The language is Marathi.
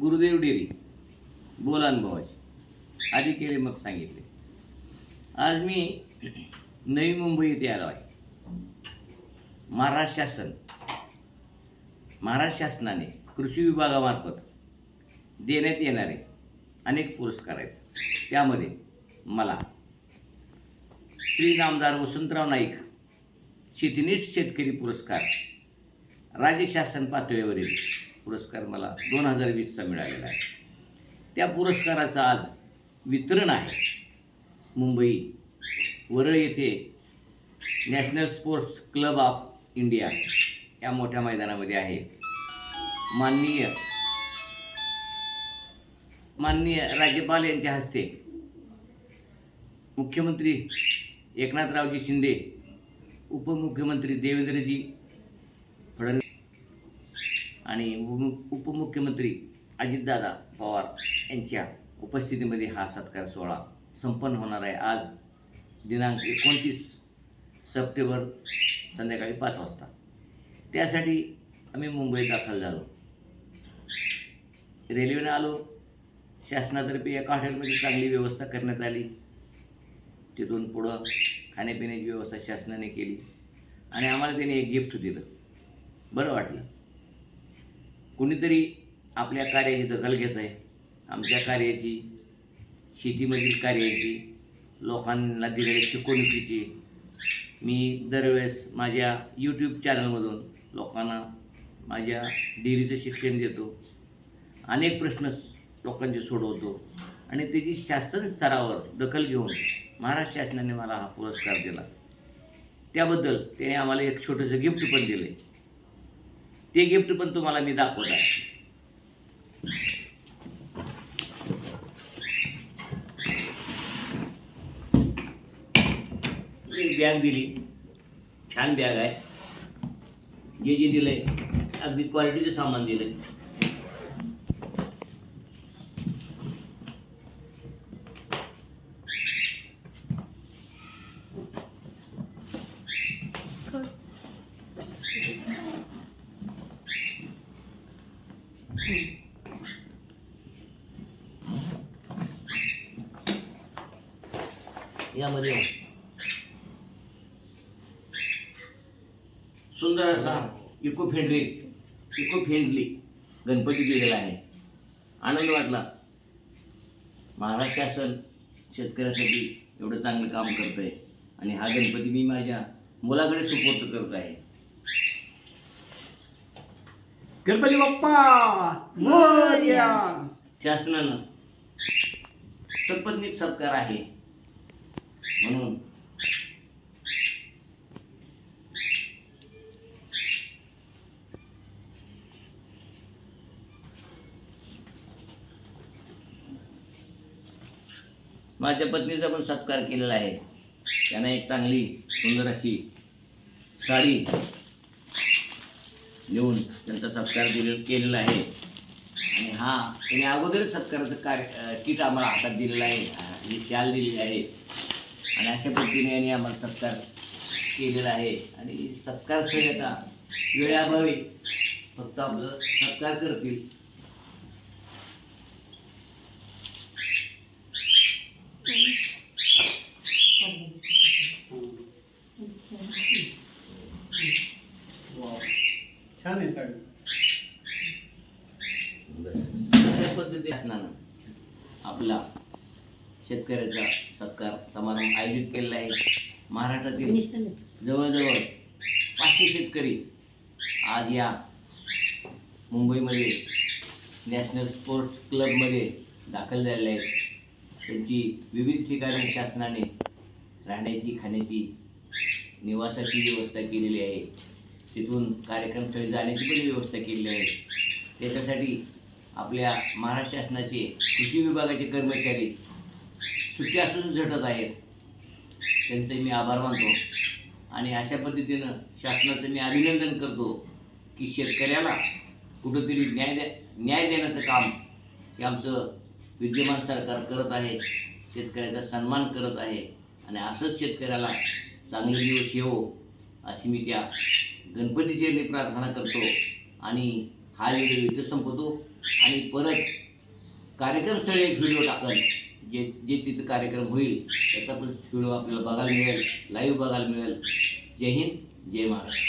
गुरुदेव डेरी बोला अनुभवाची आधी केले मग सांगितले. आज मी नवी मुंबई येथे आलो आहे. महाराष्ट्र शासन महाराष्ट्र शासनाने कृषी विभागामार्फत देण्यात येणारे अनेक पुरस्कार आहेत. त्यामध्ये मला श्री नामदार वसंतराव नाईक शेतीनेच शेतकरी पुरस्कार. राज्य शासन पातळीवरील पुरस्कार मला दोन हजार वीसचा मिळालेला आहे. त्या पुरस्काराचं आज वितरण आहे. मुंबई वरळ येथे national sports club of India या मोठ्या मैदानामध्ये आहे. माननीय माननीय राज्यपाल यांच्या हस्ते मुख्यमंत्री एकनाथरावजी शिंदे उपमुख्यमंत्री देवेंद्रजी फडणवीस आणि उपमुख्यमंत्री अजितदादा पवार यांच्या उपस्थितीमध्ये हा सत्कार सोहळा संपन्न होणार आहे. आज दिनांक एकोणतीस सप्टेंबर संध्याकाळी पाच वाजता. त्यासाठी आम्ही मुंबईत दाखल झालो. रेल्वेनं आलो. शासनातर्फे एका हॉटेलमध्ये चांगली व्यवस्था करण्यात आली. तिथून पुढं खाण्यापिण्याची व्यवस्था शासनाने केली. आणि आम्हाला त्याने एक गिफ्ट दिलं. बरं वाटलं. कुणीतरी आपल्या कार्याची दखल घेत आहे. आमच्या कार्याची शेतीमधील कार्याची लोकांना दिलेल्या शिकवणुकीची. मी दरवेळेस माझ्या यूट्यूब चॅनलमधून लोकांना माझ्या डिग्रीचं शिक्षण देतो. अनेक प्रश्न लोकांचे सोडवतो. आणि त्याची शासन स्तरावर दखल घेऊन महाराष्ट्र शासनाने मला हा पुरस्कार दिला. त्याबद्दल त्याने आम्हाला एक छोटंसं गिफ्ट पण दिलं ते गिफ्ट पण तुम्हाला मी दाखवत आहे. बॅग दिली. छान बॅग आहे. जे जे दिलंय अगदी क्वालिटीचं सामान दिलंय. यामध्ये. सुंदर असा eco friendly eco friendly Ganpati दिलेला आहे. आनंद वाटला. महाराष्ट्र शासन शेतकऱ्यासाठी एवढं चांगलं काम करत आहे आणि हा गणपती मी माझ्या मुलाकडे सुपूर्त करत आहे. गणपती बाप्पा मोरया. शासनानं संपत्नीक सत्कार आहे. म्हणून माझ्या पत्नीचा पण सत्कार केलेला आहे. त्यांना एक चांगली सुंदर अशी साडी देऊन त्यांचा सत्कार दिले केलेला आहे. आणि हा त्याने अगोदरच सत्काराचं कार्य किट आम्हाला हातात दिलेलं आहे. ही शाल दिलेली आहे. आणि अशा पद्धतीने यांनी आम्हाला सत्कार केलेला आहे. आणि सत्कार आता वेळाभावी फक्त आपलं सत्कार करतील छान आहे साडी अशा पद्धती असणार. आपला शेतकऱ्याचा सत्कार समारंभ आयोजित केलेला आहे. महाराष्ट्रातील जवळजवळ पाचशे शेतकरी आज या मुंबईमध्ये नॅशनल स्पोर्ट्स क्लबमध्ये दाखल झालेले आहेत. त्यांची विविध ठिकाणी शासनाने राहण्याची खाण्याची निवासाची व्यवस्था केलेली आहे. तिथून कार्यक्रमस्थळी जाण्याची पण व्यवस्था केलेली आहे. त्याच्यासाठी आपल्या महाराष्ट्र शासनाचे कृषी विभागाचे कर्मचारी सुट्टी असून झटत आहेत. त्यांचे मी आभार मानतो. आणि अशा पद्धतीनं शासनाचं मी अभिनंदन करतो की शेतकऱ्याला कुठंतरी न्याय द्या न्याय देण्याचं काम हे आमचं विद्यमान सरकार करत आहे. शेतकऱ्याचा सन्मान करत आहे. आणि असंच शेतकऱ्याला चांगले दिवस येवो अशी मी त्या गणपतीची प्रार्थना करतो. आणि हा व्हिडिओ इथं संपवतो आणि परत कार्यक्रमस्थळी एक व्हिडिओ टाकल जे जे तिथं कार्यक्रम होईल त्याचा पण व्हिडिओ आपल्याला बघायला मिळेल लाईव्ह बघायला मिळेल. जय हिंद जय महाराष्ट्र.